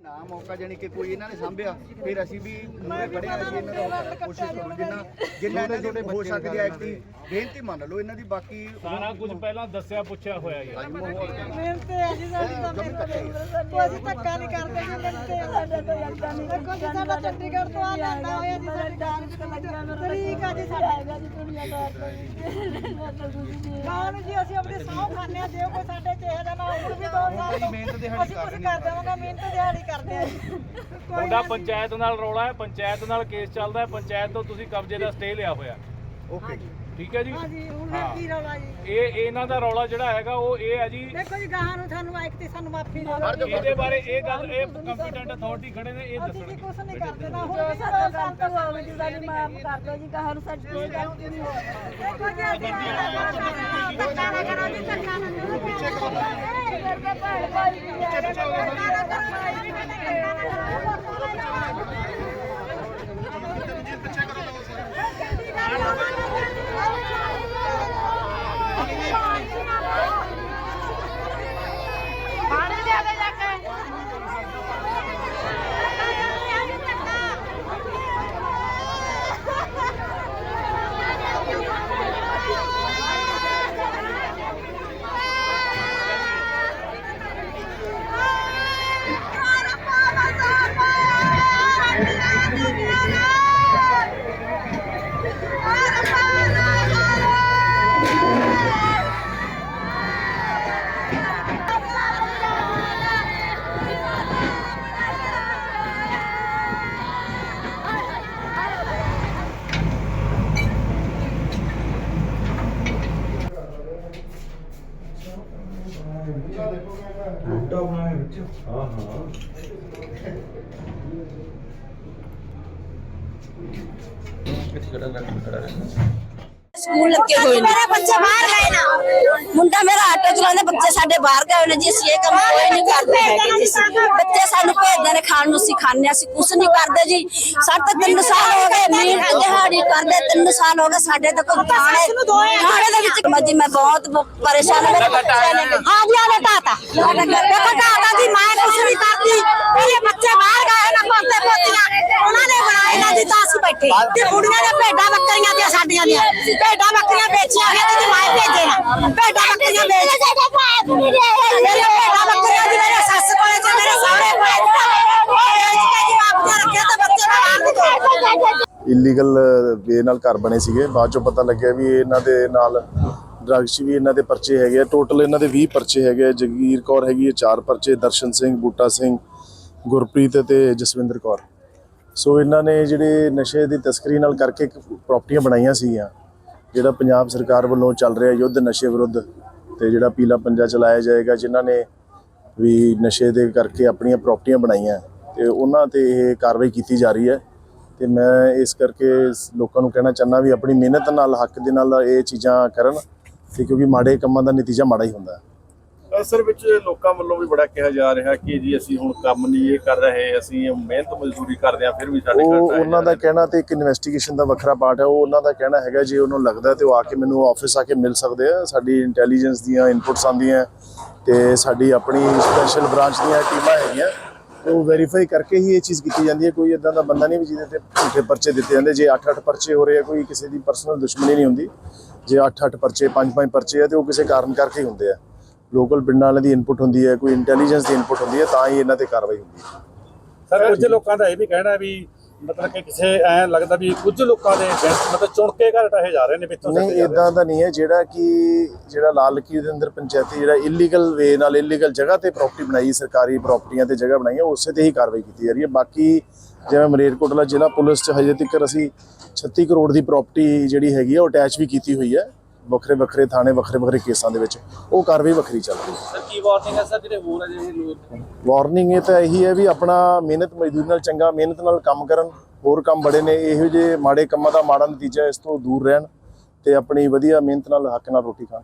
ਨਾ ਮੌਕਾ ਜਾਨੀ ਕਿ ਕੋਈ ਇਹਨਾਂ ਨੇ ਸਾਂਭਿਆ ਫਿਰ ਅਸੀਂ ਵੀ ਮੂਹਰੇ ਖੜੇ ਆ ਅਸੀਂ ਇਹਨਾਂ ਦਾ ਕੋਸ਼ਿਸ਼ ਕਰੋ ਜਿੰਨਾ ਜਿੰਨਾ ਇਹਨਾਂ ਦੇ ਹੋ ਸਕਦੀ ਹੈ ਐਕਟੀ ਬੇਨਤੀ ਮੰਨ ਲਓ ਇਹਨਾਂ ਦੀ ਬਾਕੀ ਸਾਰਾ ਕੁਝ ਪਹਿਲਾਂ ਦੱਸਿਆ ਪੁੱਛਿਆ ਹੋਇਆ ਜੀ। ਮਿਹਨਤ ਹੈ ਜੀ ਸਾਡੀ ਤਾਂ ਮਿਹਨਤ ਹੈ। ਕੋਈ ਅਸੀਂ ਧੱਕਾ ਨਹੀਂ ਕਰਦੇ ਜੀ ਮਿਹਨਤ ਹੈ ਸਾਡਾ ਤਾਂ। ਜਾਂਦਾ ਨਹੀਂ ਦੇਖੋ ਜੀ ਸਾਡਾ ਚੰਡੀਗੜ੍ਹ ਤੋਂ ਆ ਲੈਂਦਾ ਹੋਇਆ ਜੀ ਸਾਡੀ ਡਾਂਸ ਤਰੀਕ ਆ ਜੀ ਸਾਡਾ। ਹੈਗਾ ਜੀ ਦੁਨੀਆ ਦਾ ਕਾਨ ਜੀ ਅਸੀਂ ਆਪਣੇ ਸੌ ਖਾਣੇ ਆ ਜੇ ਕੋਈ ਸਾਡੇ ਚਿਹਰੇ ਦਾ ਨਾ ਹੋਰ ਵੀ ਦੋ ਸਾਲ ਤੋਂ ਮਿਹਨਤ ਦਿਹਾੜੀ ਕਰ ਅਸੀਂ ਕਰ ਦੇਵਾਂਗੇ ਮਿਹਨਤ ਦਿਹਾੜੀ ਕਰਦੇ ਆ ਜੀ। ਤੁਹਾਡਾ ਪੰਚਾਇਤ ਨਾਲ ਰੌਲਾ ਹੈ ਪੰਚਾਇਤ ਨਾਲ ਕੇਸ ਚੱਲਦਾ ਹੈ ਪੰਚਾਇਤ ਤੋਂ ਤੁਸੀਂ ਕਬਜ਼ੇ ਦਾ ਸਟੇ ਲਿਆ ਹੋਇਆ। ਓਕੇ ਜੀ। ਠੀਕ ਹੈ ਜੀ? ਹਾਂਜੀ ਹੁਣ ਇਹ ਕੀ ਰੌਲਾ ਜੀ। ਇਹ ਇਹਨਾਂ ਦਾ ਰੌਲਾ ਜਿਹੜਾ ਹੈਗਾ ਉਹ ਇਹ ਹੈ ਜੀ। ਦੇਖੋ ਜੀ ਗਾਹਾਂ ਨੂੰ ਸਾਨੂੰ ਇੱਕ ਤੇ ਸਾਨੂੰ ਮਾਫੀ ਦੇ ਦਿਓ ਇਹਦੇ ਬਾਰੇ ਇਹ ਗੱਲ ਇਹ ਕੰਪੀਟੈਂਟ ਅਥਾਰਟੀ ਖੜੇ ਨੇ ਇਹ ਅਸੀਂ ਜੀ ਦੱਸਣਗੇ ਕੁਛ ਨਹੀਂ ਕਰਦੇ ਨਾ ਹੁਣ ਵੀ ਸਾਡਾ ਕੰਮ ਤਾਂ ਹੋਵੇ ਜੀ ਸਾਡੀ ਮਾਫ ਕਰ ਦਿਓ ਜੀ ਗਾਹਾਂ ਨੂੰ ਸਾਡੀ ਕੋਈ ਗਲਤੀ ਨਹੀਂ ਹੋਵੇ ਦੇਖੋ ਜੀ ਅਸੀਂ ਧੱਕਾ ਨਾ ਕਰੋ ਜੀ ਧੱਕਾ ਨਾ ਕਰੋ। ਪਿੱਛੇ ਕਰੋ ਮੇਰੇ ਭੈਣ ਭਾਈ ਵੀ ਹੈ ਧੱਕਾ ਸਕੂਲ ਲੱਗੇ ਹੋਏ ਨੇ। ਮੇਰੇ ਬੱਚੇ ਬਾਹਰ ਗਏ ਨਾ। ਮੁੰਡਾ ਮੇਰਾ ਆਟੋ ਚਲਾਉਂਦਾ ਬੱਚੇ ਸਾਡੇ ਬਾਹਰ ਗਏ ਹੋਏ ਨੇ ਜੀ ਅਸੀਂ ਇਹ ਕੰਮ ਕੋਈ ਨਹੀਂ। ਬੱਚੇ ਸਾਨੂੰ ਭੇਜਦੇ ਨੇ ਖਾਣ ਨੂੰ ਅਸੀਂ ਖਾਂਦੇ ਅਸੀਂ ਕੁਛ ਨਹੀਂ ਕਰਦੇ ਜੀ। ਸਾਡੇ ਤਾਂ ਤਿੰਨ ਸਾਲ ਹੋ ਗਏ ਮਿਹਨਤ ਦਿਹਾੜੀ ਕਰਦੇ ਤਿੰਨ ਸਾਲ ਹੋ ਗਏ ਸਾਡੇ ਤਾਂ ਕੋਈ ਥਾਣੇ ਥਾਣੇ ਦੇ ਵਿੱਚ ਮੱਜੀ ਮੈਂ ਬਹੁਤ ਪਰੇਸ਼ਾਨ ਹਾਂ ਹਾਂ ਜੀ ਆਲੇ ਤਾਤਾ। ਦੇਖੋ ਤਾਤਾ ਜੀ ਮੈਂ ਕੁਛ ਨਹੀਂ ਕਰਦੀ। ਮੇਰੇ ਬੱਚੇ ਬਾਹਰ ਗਏ ਨਾ ਪੋਤੇ ਪੋਤੀਆਂ ਉਹਨਾਂ ਨੇ ਬਣਾਏ ਨਾ ਜੀ ਤਾਂ ਅਸੀਂ ਬੈਠੇ ਤੇ ਕੁੜੀਆਂ ਦੇ ਭੇਡਾਂ ਬੱਕਰੀਆਂ ਦੀਆਂ ਸਾਡੀਆਂ ਦੀਆਂ। ਭੇਡਾਂ ਬੱਕਰੀਆਂ ਵੇਚੀਆਂ ਗਈਆਂ ਤੇ ਮੈਂ ਭੇਜੇ ਨਾ। ਭੇਡਾਂ ਬੱਕਰੀਆਂ ਵੇਚ ਮੇਰੇ ਭੇਡਾਂ ਬੱਕਰੀਆਂ ਦੀ ਮੇਰੇ ਸੱਸ ਕੋਲੇ ਤੇ ਮੇਰੇ ਸਹੁਰੇ ਕੋਲੇ ਵੇਚ ਕੇ ਜੀ ਆਪਦੇ ਰੱਖੇ ਤੇ ਬੱਚੇ ਬਾਹਰ ਨਿਕਲ ਇਲੀਗਲ ਵੇ ਨਾਲ ਘਰ ਬਣੇ ਸੀਗੇ। ਬਾਅਦ ਚੋਂ ਪਤਾ ਲੱਗਿਆ ਵੀ ਇਹਨਾਂ ਦੇ ਨਾਲ ਡਰੱਗਸ ਵੀ ਇਹਨਾਂ ਦੇ ਪਰਚੇ ਹੈਗੇ ਆ। ਟੋਟਲ ਇਹਨਾਂ ਦੇ 20 ਪਰਚੇ ਹੈਗੇ ਆ। ਜਗੀਰ ਕੌਰ ਹੈਗੀ ਹੈ ਚਾਰ ਪਰਚੇ। ਦਰਸ਼ਨ ਸਿੰਘ, ਬੂਟਾ ਸਿੰਘ, ਗੁਰਪ੍ਰੀਤ ਤੇ ਜਸਵਿੰਦਰ ਕੌਰ। ਸੋ ਇਹਨਾਂ ਨੇ ਜਿਹੜੇ ਨਸ਼ੇ ਦੀ ਤਸਕਰੀ ਨਾਲ ਕਰਕੇ ਪ੍ਰਾਪਰਟੀਆਂ ਬਣਾਈਆਂ ਸੀਗੀਆਂ, ਜਿਹੜਾ ਪੰਜਾਬ ਸਰਕਾਰ ਵੱਲੋਂ ਚੱਲ ਰਿਹਾ ਯੁੱਧ ਨਸ਼ੇ ਵਿਰੁੱਧ ਤੇ ਜਿਹੜਾ ਪੀਲਾ ਪੰਜਾ ਚਲਾਇਆ ਜਾਏਗਾ, ਜਿਨ੍ਹਾਂ ਨੇ ਵੀ ਨਸ਼ੇ ਦੇ ਕਰਕੇ ਆਪਣੀਆਂ ਪ੍ਰਾਪਰਟੀਆਂ ਬਣਾਈਆਂ। ਤੇ ਉਹਨਾਂ ਤੇ ਇਹ ਕਾਰਵਾਈ ਕੀਤੀ ਜਾ ਰਹੀ ਹੈ। ਤੇ ਮੈਂ ਇਸ ਕਰਕੇ ਲੋਕਾਂ ਨੂੰ ਕਹਿਣਾ ਚਾਹੁੰਦਾ ਵੀ ਆਪਣੀ ਮਿਹਨਤ ਨਾਲ ਹੱਕ ਦੇ ਨਾਲ ਇਹ ਚੀਜ਼ਾਂ ਕਰਨ ਤੇ ਕਿਉਂਕਿ ਮਾੜੇ ਕੰਮਾਂ ਦਾ ਨਤੀਜਾ ਮਾੜਾ ਹੀ ਹੁੰਦਾ। ਹੈ ਅਸਲ ਵਿੱਚ ਲੋਕਾਂ ਵੱਲੋਂ ਵੀ ਬੜਾ ਕਿਹਾ ਜਾ ਰਿਹਾ ਕਿ ਜੀ ਅਸੀਂ ਹੁਣ ਕੰਮ ਨਹੀਂ ਇਹ ਕਰ ਰਹੇ ਅਸੀਂ ਮਿਹਨਤ ਮਜ਼ਦੂਰੀ ਕਰਦੇ ਆ ਫਿਰ ਵੀ ਸਾਡੇ ਉਹ ਘਰ ਉਹਨਾਂ ਦਾ ਕਹਿਣਾ ਤੇ ਇੱਕ ਇਨਵੈਸਟੀਗੇਸ਼ਨ ਦਾ ਵੱਖਰਾ ਪਾਰਟ ਹੈ ਉਹ ਉਹਨਾਂ ਦਾ ਕਹਿਣਾ ਹੈਗਾ ਜੇ ਉਹਨੂੰ ਲੱਗਦਾ ਤੇ ਉਹ ਆ ਕੇ ਮੈਨੂੰ ਆਫਿਸ ਆ ਕੇ ਮਿਲ ਸਕਦੇ ਆ ਸਾਡੀ ਇੰਟੈਲੀਜੈਂਸ ਦੀਆਂ ਇਨਪੁਟਸ ਆਉਂਦੀਆਂ ਤੇ ਸਾਡੀ ਆਪਣੀ ਸਪੈਸ਼ਲ ਬ੍ਰਾਂਚ ਦੀਆਂ ਟੀਮਾਂ ਹੈਗੀਆਂ। ਉਹ ਵੈਰੀਫਾਈ ਕਰਕੇ ਹੀ ਇਹ ਚੀਜ਼ ਕੀਤੀ ਜਾਂਦੀ ਹੈ। ਕੋਈ ਇਦਾਂ ਦਾ ਬੰਦਾ ਨਹੀਂ ਵੀ ਜਿਹਦੇ ਤੇ ਝੂਠੇ ਪਰਚੇ ਦਿੱਤੇ ਜਾਂਦੇ। ਜੇ 8-8 ਪਰਚੇ ਹੋ ਰਹੇ ਆ, ਕੋਈ ਕਿਸੇ ਦੀ ਪਰਸਨਲ ਦੁਸ਼ਮਣੀ ਨਹੀਂ ਹੁੰਦੀ। ਜੇ 8-8 ਪਰਚੇ 5-5 ਪਰਚੇ ਆ, ਤੇ ਉਹ ਕਿਸੇ ਕਾਰਨ ਕਰਕੇ ਹੀ ਹੁੰਦੇ ਆ। ਲੋਕਲ ਪਿੰਡਾਂ ਵਾਲਿਆਂ ਦੀ ਇਨਪੁਟ ਹੁੰਦੀ ਹੈ, ਕੋਈ ਇੰਟੈਲੀਜੈਂਸ ਦੀ ਇਨਪੁਟ ਹੁੰਦੀ ਹੈ, ਤਾਂ ਹੀ ਇਹਨਾਂ ਤੇ ਕਾਰਵਾਈ ਹੁੰਦੀ ਹੈ। ਸਰ ਕੁਝ ਲੋਕਾਂ ਦਾ ਇਹ ਵੀ ਕਹਿਣਾ ਵੀ ਮਤਲਬ ਕਿ ਕਿਸੇ ਐ ਲੱਗਦਾ ਵੀ ਕੁਝ ਲੋਕਾਂ ਦੇ ਮਤਲਬ ਚੁਣ ਕੇ ਘਰ ਢਾਹੇ ਜਾ ਰਹੇ ਨੇ ਵਿੱਚੋਂ ਨਹੀਂ। ਇਦਾਂ ਦਾ ਨਹੀਂ ਹੈ ਜਿਹੜਾ ਕਿ ਜਿਹੜਾ ਲਾਲ ਲਕੀਰ ਦੇ ਅੰਦਰ ਪੰਚਾਇਤੀ ਜਿਹੜਾ ਇਲੀਗਲ ਵੇ ਨਾਲ ਇਲੀਗਲ ਜਗ੍ਹਾ ਤੇ ਪ੍ਰਾਪਰਟੀ ਬਣਾਈ ਸਰਕਾਰੀ ਪ੍ਰਾਪਰਟੀਆਂ ਤੇ ਜਗ੍ਹਾ ਬਣਾਈ ਹੈ ਉਸੇ ਤੇ ਹੀ ਕਾਰਵਾਈ ਕੀਤੀ ਜਾ ਰਹੀ ਹੈ ਬਾਕੀ ਜਿਵੇਂ ਮਰੇਰਕੋਟਲਾ ਜ਼ਿਲ੍ਹਾ ਪੁਲਿਸ ਚ ਹਜੇ ਤੱਕ ਅਸੀਂ 36 ਕਰੋੜ ਦੀ ਪ੍ਰਾਪਰਟੀ ਜਿਹੜੀ ਹੈਗੀ ਹੈ ਉਹ ਅਟੈਚ ਵੀ ਕੀਤੀ ਹੋਈ ਹੈ ਵੱਖਰੇ ਵੱਖਰੇ ਥਾਣੇ ਵੱਖਰੇ ਵੱਖਰੇ ਕੇਸਾਂ ਦੇ ਵਿੱਚ ਉਹ ਕਾਰਵਾਈ ਵੱਖਰੀ ਚੱਲ ਰਹੀ ਹੈ। ਸਰ ਕੀ ਵਾਰਨਿੰਗ ਹੈ ਸਰ ਜਿਹੜੇ ਹੋਰ ਅਜਿਹੇ ਲੋਕ ਵਾਰਨਿੰਗ ਇਹ ਤਾਂ ਇਹੀ ਹੈ ਵੀ ਆਪਣਾ ਮਿਹਨਤ ਮਜ਼ਦੂਰੀ ਨਾਲ ਚੰਗਾ ਮਿਹਨਤ ਨਾਲ ਕੰਮ ਕਰਨ ਹੋਰ ਕੰਮ ਬੜੇ ਨੇ ਇਹੋ ਜਿਹੇ ਮਾੜੇ ਕੰਮਾਂ ਦਾ ਮਾੜਾ ਨਤੀਜਾ ਇਸ ਤੋਂ ਦੂਰ ਰਹਿਣ ਤੇ ਆਪਣੀ ਵਧੀਆ ਮਿਹਨਤ ਨਾਲ ਹੱਕ ਨਾਲ ਰੋਟੀ ਖਾਣ।